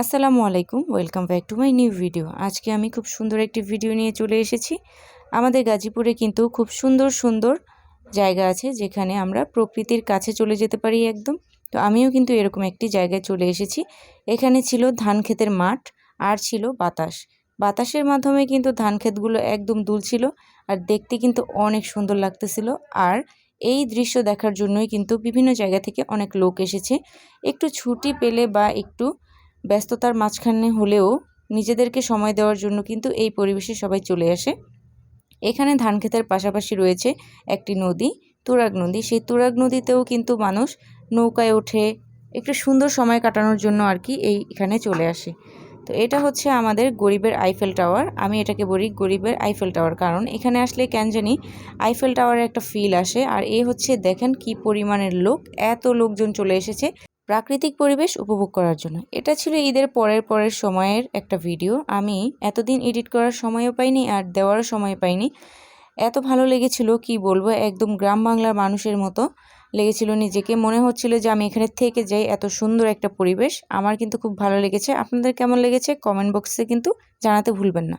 আসসালামু আলাইকুম, welcome back to my new video. আজকে আমি খুব সুন্দর একটি ভিডিও নিয়ে চলে এসেছি। আমাদের গাজীপুরে কিন্তু খুব সুন্দর সুন্দর জায়গা আছে যেখানে আমরা প্রকৃতির কাছে চলে যেতে পারি একদম। তো আমিও কিন্তু এরকম একটি জায়গায় চলে এসেছি। এখানে ছিল ধান ক্ষেতের মাঠ, আর ছিল বাতাস। বাতাসের মাধ্যমে কিন্তু ধান ক্ষেতগুলো একদম দুলছিল আর দেখতে কিন্তু অনেক সুন্দর লাগতেছিল। আর এই দৃশ্য দেখার জন্যই কিন্তু বিভিন্ন জায়গা থেকে অনেক লোক এসেছে। একটু ছুটি পেলে বা একটু ব্যস্ততার মাঝখানে হলেও নিজেদেরকে সময় দেওয়ার জন্য কিন্তু এই পরিবেশে সবাই চলে আসে। এখানে ধান ক্ষেতের পাশাপাশি রয়েছে একটি নদী, তুরাগ নদী। সেই তুরাগ নদীতেও কিন্তু মানুষ নৌকায় ওঠে, একটু সুন্দর সময় কাটানোর জন্য আর কি এই এখানে চলে আসে। তো এটা হচ্ছে আমাদের গরিবের আইফেল টাওয়ার। আমি এটাকে বলি গরিবের আইফেল টাওয়ার। কারণ এখানে আসলে কেন জানি আইফেল টাওয়ারের একটা ফিল আসে। আর এ হচ্ছে দেখেন কি পরিমাণের লোক, এত লোকজন চলে এসেছে। প্রাকৃতিক পরিবেশ উপভোগ করার জন্য। এটা ছিল ঈদের পরের পরের সময়ের একটা ভিডিও। আমি এতদিন এডিট করার সময়ও পাইনি আর দেওয়ারও সময় পাইনি। এত ভালো লেগেছিল, কি বলব, একদম গ্রাম বাংলার মানুষের মতো লেগেছিল নিজেকে। মনে হচ্ছিল যে আমি এখানে থেকে যাই, এত সুন্দর একটা পরিবেশ। আমার কিন্তু খুব ভালো লেগেছে। আপনাদের কেমন লেগেছে? কমেন্ট বক্সে কিন্তু জানাতে ভুলবেন না।